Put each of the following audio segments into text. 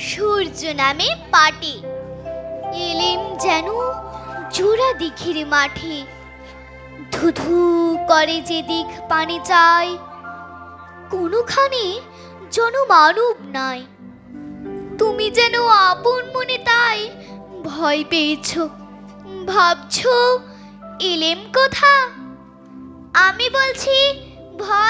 সূর্য নামে পাটে। এলেম যেন জোড়া দিঘির মাঠে। ধুধু করে যে দিক পানে চায় কোনোখানে জনমানব নাই। তুমি যেন আপন মনে তাই ভয় পেয়েছ। ভাবছ, এলেম কোথা? আমি বলছি, ভয়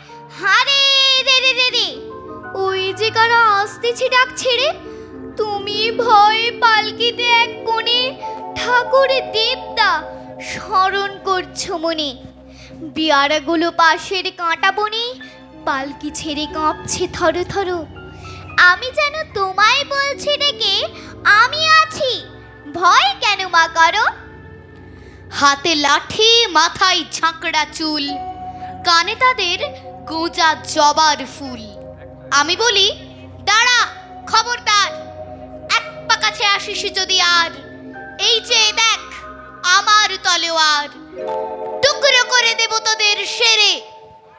হারে, রে রে রে রে। ওই যে কারা আসতেছি ডাক ছেড়ে তুমি ভয় পালকিতে এক কোণে ঠাকুরের দেবতা স্মরণ করছ মনে। বিয়ারাগুলো পাশের কাঁটা বনে পালকি ছেড়ে কাঁপছে থর থর। আমি যেন তোমায় বলছি ডেকে, আমি আছি। ভয় কেন মা করো? হাতে লাঠি, মাথায় ঝাঁকড়া চুল। কানে তাদের গোজা জবার ফুল। আমি বলি, দাঁড়া, খবরদার। এক পা কাছে আসিস যদি আর, এই যে দেখ, আমার তলোয়ার টুকরো করে দেব তোদের সেরে।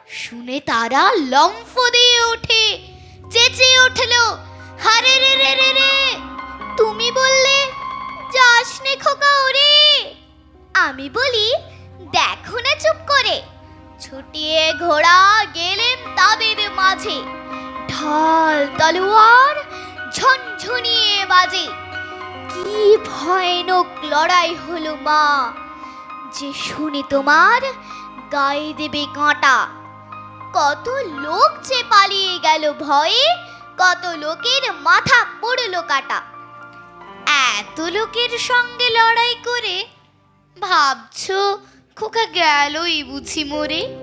শুনে তারা লম্ফ দিয়ে ওঠে চেঁচিয়ে উঠল, হারে রে রে রে রে। তুমি বললে, যাস নে খোকা ওরে। আমি বলি, দেখো না চুপ করে, ছুটিয়ে ঘোড়া ঢাল তলোয়ার ঝনঝনিয়ে বাজে। কি ভয়ানক লড়াই হলো, মা। যে শুনে তোমার গায়ে দেবে কাঁটা। কত লোক যে পালিয়ে গেল ভয়ে, কত লোকের মাথা পড়ল কাটা। এত লোকের সঙ্গে লড়াই করে, ভাবছ খোকা গেলই বুঝি মরে?